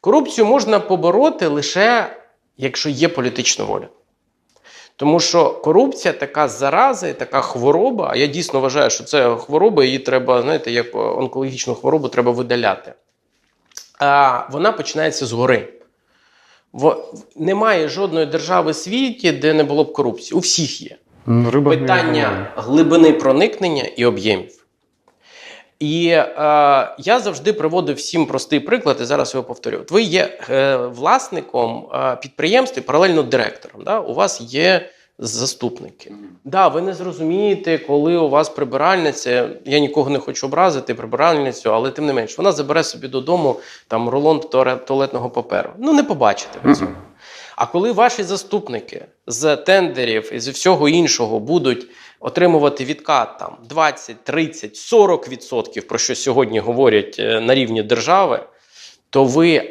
Корупцію можна побороти лише якщо є політична воля. Тому що корупція така зараза, і така хвороба. А я дійсно вважаю, що це хвороба, її треба, знаєте, як онкологічну хворобу треба видаляти. А вона починається згори. В, немає жодної держави в світі, де не було б корупції. У всіх є Ну, Риба питання глибини проникнення і об'ємів. І е, я завжди приводив всім простий приклад, і зараз його повторю. От ви є е, власником е, підприємства і паралельно директором. Да? У вас є заступники. Да, ви не зрозумієте, коли у вас прибиральниця. Я нікого не хочу образити, прибиральницю, але тим не менш, вона забере собі додому там рулон туалетного паперу. Ну, не побачите ви цього. А коли ваші заступники з тендерів і з всього іншого будуть отримувати відкат там 20, 30, 40 відсотків, про що сьогодні говорять е, на рівні держави, то ви